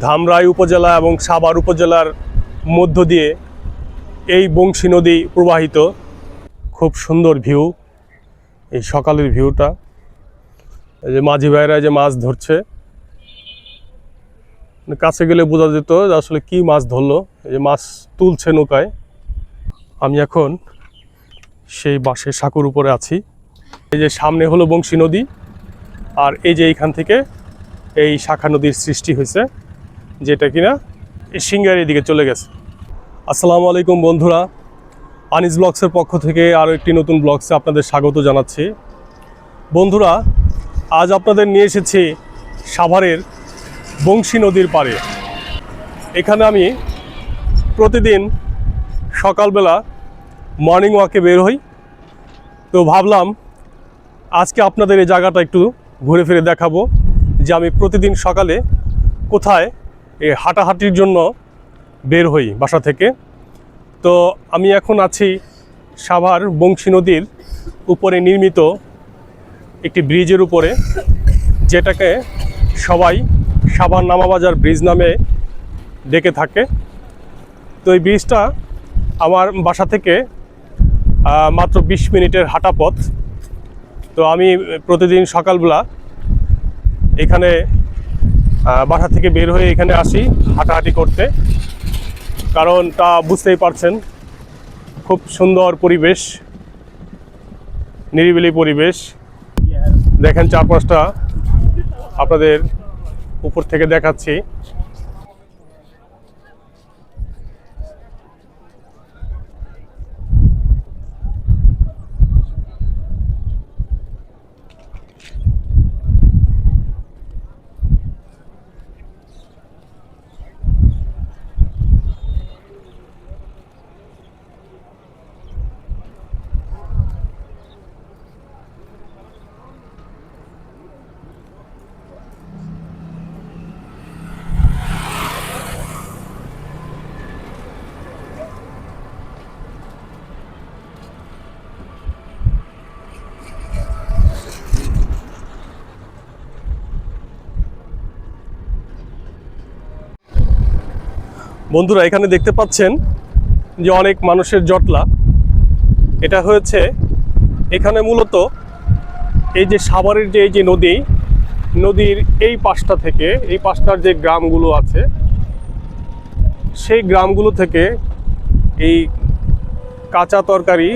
ধামরাই উপজেলা এবং সাভার উপজেলার মধ্য দিয়ে এই বংশী নদী প্রবাহিত। খুব সুন্দর ভিউ। এই সকালের ভিউটা। যে মাঝি ভাইরা যে মাছ ধরছে। মানে কাছে গেলে বোঝা যেত যে আসলে কি মাছ ধরলো। এই যে মাছ তুলছে নৌকায়। আমি এখন সেই বাঁশের সাঁকুর উপরে আছি। এই যে সামনে হলো বংশী নদী। আর এই যে এইখান থেকে এই শাখা নদীর সৃষ্টি হয়েছে। যেটা কিনা এই সিঙ্গারের দিকে চলে গেছে। আসসালামু আলাইকুম বন্ধুরা, আনিস ব্লগসের পক্ষ থেকে আরও একটি নতুন ব্লগসে আপনাদের স্বাগত জানাচ্ছি। বন্ধুরা, আজ আপনাদের নিয়ে এসেছি সাভারের বংশী নদীর পাড়ে। এখানে আমি প্রতিদিন সকালবেলা মর্নিং ওয়াকে বের হই। তো ভাবলাম আজকে আপনাদের এই জায়গাটা একটু ঘুরে ফিরে দেখাবো যে আমি প্রতিদিন সকালে কোথায় এই হাঁটাহাঁটির জন্য বের হই বাসা থেকে। তো আমি এখন আছি সাভার বংশী নদীর উপরে নির্মিত একটি ব্রিজের উপরে, যেটাকে সবাই সাভার নামাবাজার ব্রিজ নামে ডেকে থাকে। তো এই ব্রিজটা আমার বাসা থেকে মাত্র বিশ মিনিটের হাঁটা পথ। তো আমি প্রতিদিন সকালবেলা এখানে বাসা থেকে বের হয়ে এখানে আসি হাঁটাহাঁটি করতে। কারণ তা বুঝতেই পারছেন, খুব সুন্দর পরিবেশ, নিরিবিলি পরিবেশ। দেখেন চার পাঁচটা আপনাদের উপর থেকে দেখাচ্ছি। বন্ধুরা, এখানে দেখতে পাচ্ছেন যে অনেক মানুষের জটলা। এটা হয়েছে এখানে মূলত এই যে সাভারের যে এই যে নদী, নদীর এই পাশটা থেকে, এই পাশটার যে গ্রামগুলো আছে, সেই গ্রামগুলো থেকে এই কাঁচা তরকারি,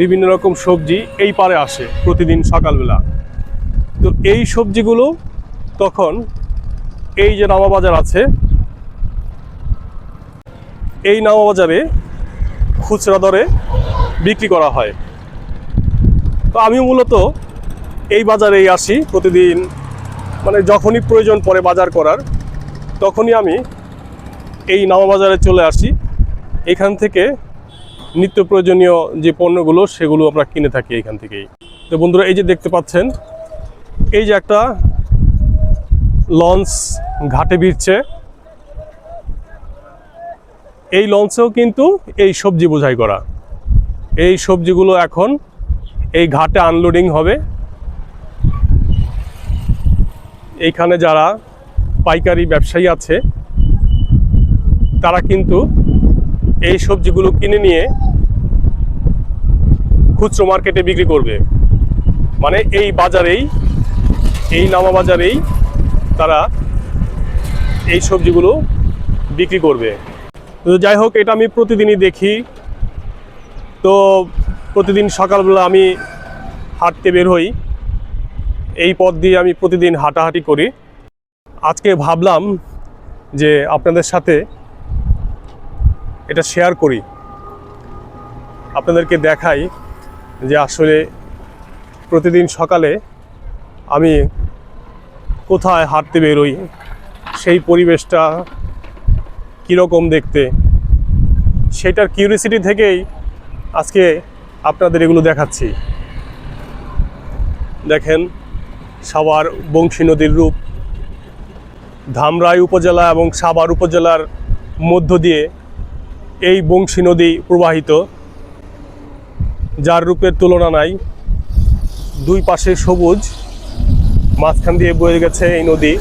বিভিন্ন রকম সবজি এই পারে আসে প্রতিদিন সকালবেলা। তো এই সবজিগুলো তখন এই যে নামাবাজার আছে এই নামাবাজারে খুচরা দরে বিক্রি করা হয়। তো আমি মূলত এই বাজারেই আসি প্রতিদিন। মানে যখনই প্রয়োজন পড়ে বাজার করার, তখনই আমি এই নামাবাজারে চলে আসি। এখান থেকে নিত্য প্রয়োজনীয় যে পণ্যগুলো, সেগুলো আমরা কিনে থাকি এখান থেকেই। তো বন্ধুরা, এই যে দেখতে পাচ্ছেন, এই যে একটা লঞ্চ ঘাটে ভিড়ছে। এই লঞ্চেও কিন্তু এই সবজি বোঝাই করা। এই সবজিগুলো এখন এই ঘাটে আনলোডিং হবে। এইখানে যারা পাইকারি ব্যবসায়ী আছে, তারা কিন্তু এই সবজিগুলো কিনে নিয়ে খুচরো মার্কেটে বিক্রি করবে। মানে এই বাজারেই, এই নামা বাজারেই তারা এই সবজিগুলো বিক্রি করবে। তো যাই হোক, এটা আমি প্রতিদিনই দেখি। তো প্রতিদিন সকালবেলা আমি হাঁটতে বের হই। এই পথ দিয়ে আমি প্রতিদিন হাঁটাহাঁটি করি। আজকে ভাবলাম যে আপনাদের সাথে এটা শেয়ার করি। আপনাদেরকে দেখাই যে আসলে প্রতিদিন সকালে আমি কোথায় হাঁটতে বেরোই সেই পরিবেশটা কীরকম দেখতে? সেটার কিউরিসিটি থেকেই আজকে আপনাদের এগুলো দেখাচ্ছি। দেখেন, সাভার বংশী নদীর রূপ। ধামরাই উপজেলা এবং সাভার উপজেলার মধ্য দিয়ে এই বংশী নদী প্রবাহিত। যার রূপের তুলনা নাই। দুই পাশে সবুজ, মাঝখান দিয়ে বয়ে গেছে এই নদী।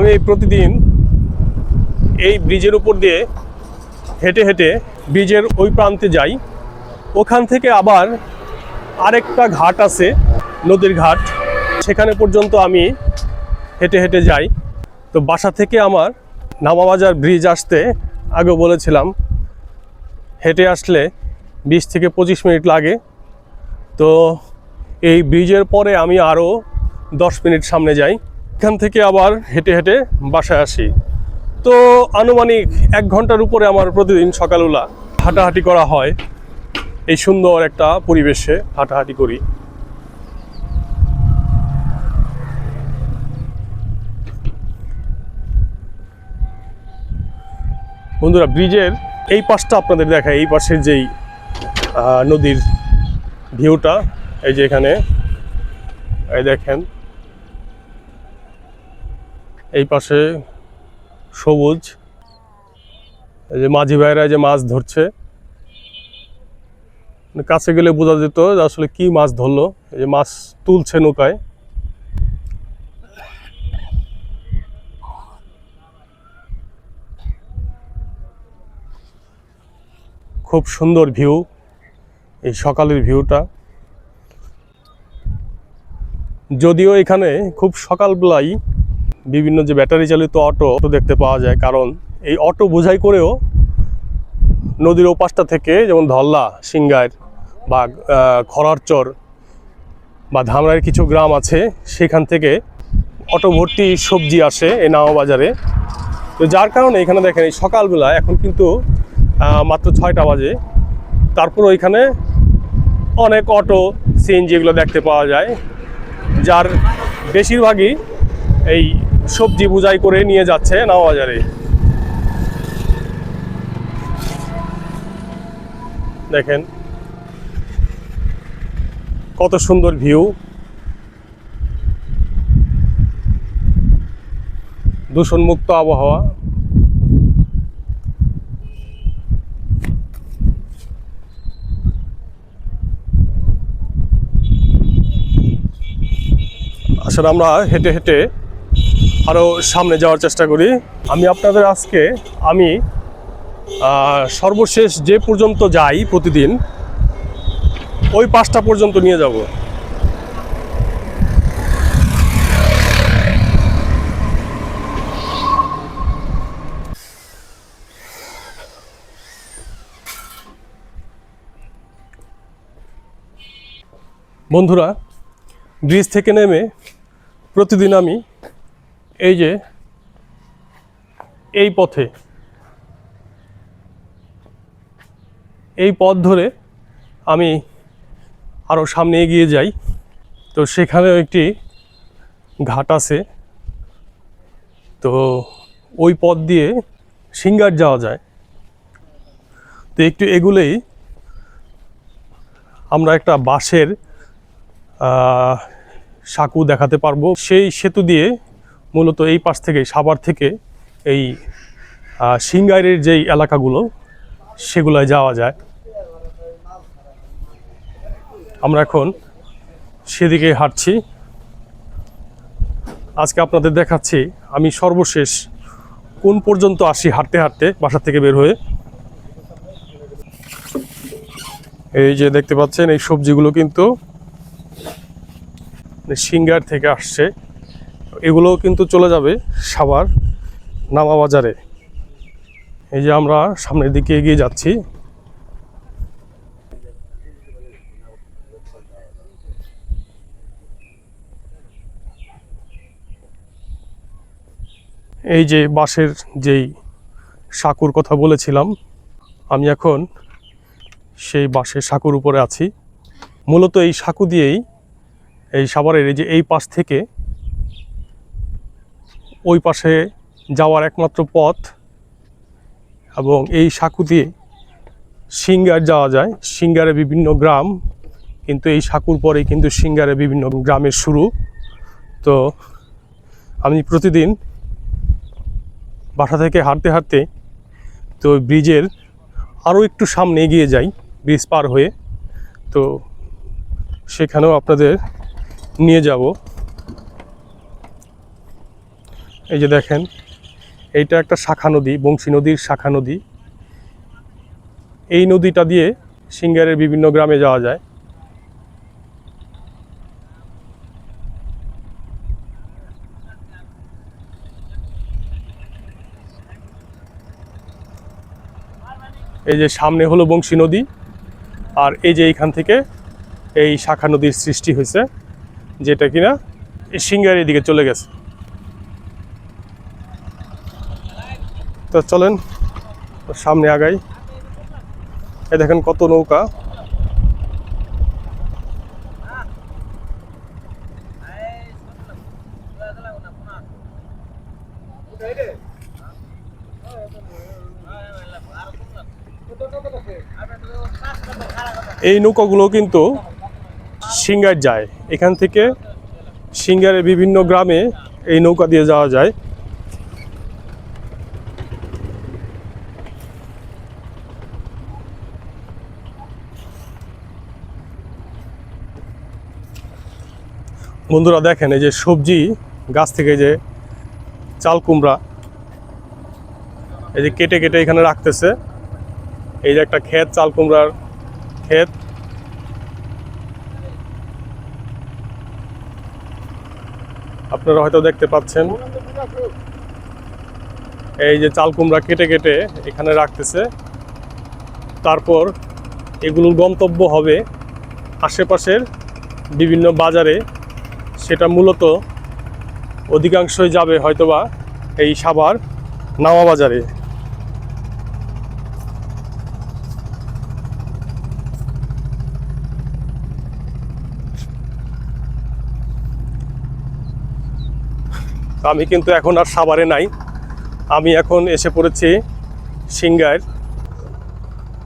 আমি প্রতিদিন এই ব্রিজের উপর দিয়ে হেঁটে হেঁটে ব্রিজের ওই প্রান্তে যাই। ওখান থেকে আবার আরেকটা ঘাট আছে, নদীর ঘাট। সেখানে পর্যন্ত আমি হেঁটে হেঁটে যাই। তো বাসা থেকে আমার নামাবাজার ব্রিজ আসতে আগে বলেছিলাম, হেঁটে আসলে বিশ থেকে পঁচিশ মিনিট লাগে। তো এই ব্রিজের পরে আমি আরও দশ মিনিট সামনে যাই। এখান থেকে আবার হেঁটে হেঁটে বাসায় আসি। তো আনুমানিক এক ঘণ্টার উপরে আমার প্রতিদিন সকালবেলা হাঁটাহাঁটি করা হয়। এই সুন্দর একটা পরিবেশে হাঁটাহাঁটি করি। বন্ধুরা, ব্রিজের এই পাশটা আপনাদের দেখায় এই পাশের যেই নদীর ভিউটা, এই যে এখানে, এই দেখেন এই পাশে সবুজ, এই যে মাঝি ভাইরা যে মাছ ধরছে। মানে কাছে গেলে বোঝা যেত যে আসলে কি মাছ ধরলো, এই যে মাছ তুলছে নৌকায়। খুব সুন্দর ভিউ, এই সকালের ভিউটা। যদিও এখানে খুব সকালবেলাই বিভিন্ন যে ব্যাটারি চালিত অটো দেখতে পাওয়া যায়, কারণ এই অটো বোঝাই করেও নদীর ওপাশটা থেকে যেমন ধল্লা সিংগার বা খরারচর বা ধামরাইয়ের কিছু গ্রাম আছে, সেখান থেকে অটো ভর্তি সবজি আসে এই নাওয়া বাজারে। তো যার কারণে এখানে দেখেন এই সকালবেলা এখন কিন্তু মাত্র ছয়টা বাজে। তারপর এখানে অনেক অটো, সিএনজি এগুলো দেখতে পাওয়া যায়, যার বেশিরভাগই এই সবজি বুঝাই করে নিয়ে যাচ্ছে নাওয়া বাজারে দেখেন। কত সুন্দর ভিউ। দূষণমুক্ত আবহাওয়া। আসলে আমরা হেঁটে হেঁটে আরও সামনে যাওয়ার চেষ্টা করি। আমি আপনাদের আজকে, আমি সর্বশেষ যে পর্যন্ত যাই প্রতিদিন, ওই পাঁচটা পর্যন্ত নিয়ে যাব। বন্ধুরা, ব্রিজ থেকে নেমে প্রতিদিন আমি এই যে, এই পথে, এই পথ ধরে আমি আরও সামনে এগিয়ে যাই। তো সেখানেও একটি ঘাট আছে। তো ওই পথ দিয়ে সিঙ্গার যাওয়া যায়। তো একটু এগুলেই আমরা একটা বাঁশের সাঁকু দেখাতে পারব। সেই সেতু দিয়ে মূলত এই পাশ থেকে, সাভার থেকে এই সিঙ্গাইরের যেই এলাকাগুলো, সেগুলোয় যাওয়া যায়। আমরা এখন সেদিকে হাঁটছি। আজকে আপনাদের দেখাচ্ছি, আমি সর্বশেষ কোন পর্যন্ত আসি হাঁটতে হাঁটতে, বাসা থেকে বের হয়ে। এই যে দেখতে পাচ্ছেন, এই সবজিগুলো কিন্তু সিঙ্গার থেকে আসছে। এগুলোও কিন্তু চলে যাবে সাভার নামা বাজারে এই যে আমরা সামনের দিকে এগিয়ে যাচ্ছি। এই যে বাঁশের যেই সাঁকুর কথা বলেছিলাম, আমি এখন সেই বাঁশের সাঁকুর উপরে আছি। মূলত এই সাঁকু দিয়েই এই সাভারের এই যে এই পাশ থেকে ওই পাশে যাওয়ার একমাত্র পথ এবং এই সাঁকু দিয়ে সিঙ্গার যাওয়া যায়। সিঙ্গারে বিভিন্ন গ্রাম, কিন্তু এই সাঁকুর পরেই কিন্তু সিঙ্গারে বিভিন্ন গ্রামের শুরু। তো আমি প্রতিদিন বাসা থেকে হাঁটতে হাঁটতে তো ব্রিজের আরও একটু সামনে এগিয়ে যাই, ব্রিজ পার হয়ে। তো সেখানেও আপনাদের নিয়ে যাব। এই যে দেখেন, এইটা একটা শাখা নদী, বংশী নদীর শাখা নদী। এই নদীটা দিয়ে সিঙ্গারের বিভিন্ন গ্রামে যাওয়া যায়। এই যে সামনে হলো বংশী নদী, আর এই যে এইখান থেকে এই শাখা নদীর সৃষ্টি হয়েছে, যেটা কিনা এই সিঙ্গারের দিকে চলে গেছে। তো চলেন, সামনে আগাই। এ দেখেন কত নৌকা। এই নৌকাগুলো কিন্তু সিঙ্গার যায়। এখান থেকে সিঙ্গারের বিভিন্ন গ্রামে এই নৌকা দিয়ে যাওয়া যায়। বন্ধুরা দেখেন, এই যে সবজি, গাছ থেকে যে চাল, কুমড়া, এই যে কেটে কেটে এখানে রাখতেছে। এই যে একটা ক্ষেত, চাল, কুমড়ার ক্ষেত। আপনারা হয়তো দেখতে পাচ্ছেন, এই যে চাল, কুমড়া কেটে কেটে এখানে রাখতেছে। তারপর এগুলোর গন্তব্য হবে আশেপাশের বিভিন্ন বাজারে সেটা মূলত অধিকাংশই যাবে হয়তোবা এই সাভার নাওয়া বাজারে আমি কিন্তু এখন আর সাভারে নাই। আমি এখন এসে পড়েছি সিঙ্গার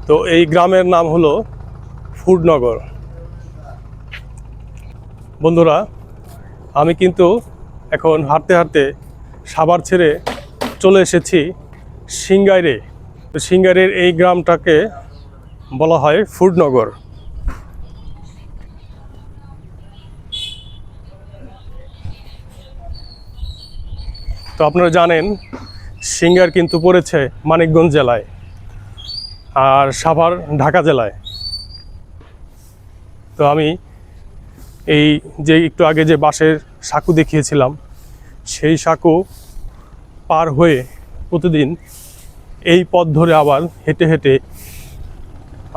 তো এই গ্রামের নাম হলো ফুডনগর। বন্ধুরা আমি কিন্তু এখন হাঁটতে হাঁটতে সাভার ছেড়ে চলে এসেছি সিঙ্গাইরে। তো সিঙ্গাইরের এই গ্রামটাকে বলা হয় ফুডনগর। তো আপনারা জানেন সিঙ্গার কিন্তু পড়েছে মানিকগঞ্জ জেলায় আর সাভার ঢাকা জেলায়। তো আমি এই যে একটু আগে যে বাঁশের সাঁকু দেখিয়েছিলাম, সেই সাঁকু পার হয়ে প্রতিদিন এই পথ ধরে আবার হেঁটে হেঁটে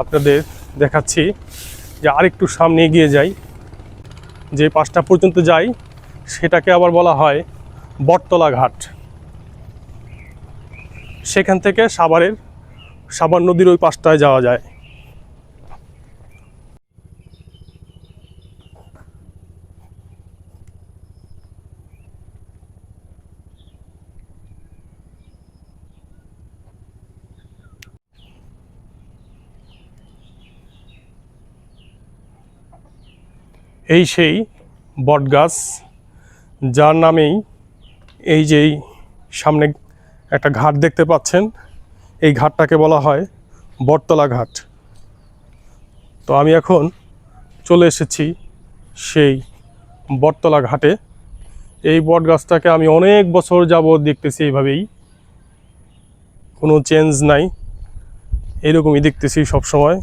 আপনাদের দেখাচ্ছি যে আরেকটু সামনে এগিয়ে যাই। যে পাঁচটা পর্যন্ত যাই, সেটাকে আবার বলা হয় বটতলা ঘাট। সেখান থেকে সাভারের সাভার নদীর ওই পাশটায় যাওয়া যায়। এই সেই বটগাছ, যার নামেই এই যে সামনে একটা ঘাট দেখতে পাচ্ছেন, এই ঘাটটাকে বলা হয় বটতলা ঘাট। তো আমি এখন চলে এসেছি সেই বটতলা ঘাটে। এই বট গাছটাকে আমি অনেক বছর যাবৎ দেখতেছি এইভাবেই। কোনো চেঞ্জ নাই, এরকমই দেখতেছি সব সময়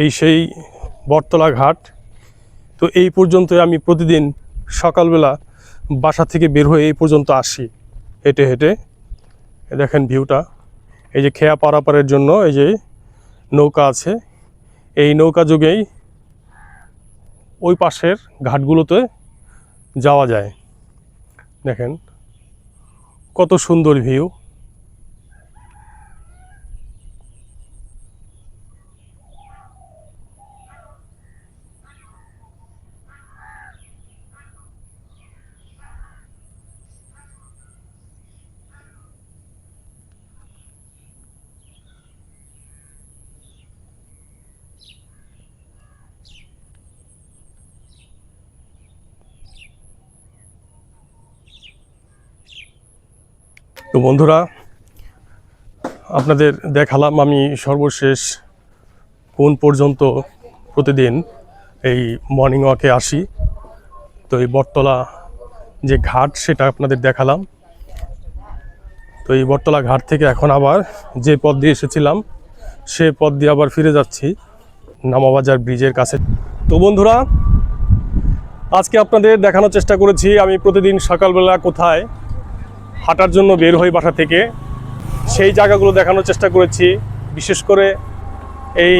এই সেই বটতলা ঘাট তো এই পর্যন্ত আমি প্রতিদিন সকালবেলা বাসা থেকে বের হয়ে এই পর্যন্ত আসি। হেঁটে হেঁটে। দেখেন ভিউটা। এই যে খেয়া পারাপারের জন্য এই যে নৌকা আছে। এই নৌকা যোগেই ওই পাশের ঘাটগুলোতে যাওয়া যায়। দেখেন কত সুন্দর ভিউ। তো বন্ধুরা, আপনাদের দেখালাম আমি সর্বশেষ কোন পর্যন্ত প্রতিদিন এই মর্নিং ওয়াকে আসি। তো এই বটতলা যে ঘাট, সেটা আপনাদের দেখালাম। তো এই বটতলা ঘাট থেকে এখন আবার যে পথ দিয়ে এসেছিলাম, সে পথ দিয়ে আবার ফিরে যাচ্ছি নামাবাজার ব্রিজের কাছে। তো বন্ধুরা, আজকে আপনাদের দেখানোর চেষ্টা করেছি আমি প্রতিদিন সকালবেলা কোথায় হাঁটার জন্য বের হই বাসা থেকে। সেই জায়গাগুলো দেখানোর চেষ্টা করেছি। বিশেষ করে এই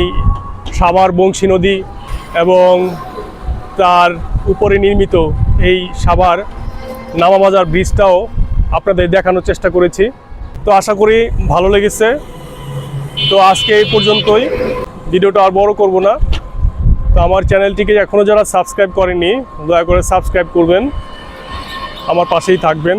সাভার বংশী নদী এবং তার উপরে নির্মিত এই সাভার নামাবাজার ব্রিজটাও আপনাদের দেখানোর চেষ্টা করেছি। তো আশা করি ভালো লেগেছে। তো আজকে এই পর্যন্তই। ভিডিওটা আর বড় করব না। তো আমার চ্যানেলটিকে এখনও যারা সাবস্ক্রাইব করেনি দয়া করে সাবস্ক্রাইব করবেন। আমার পাশেই থাকবেন।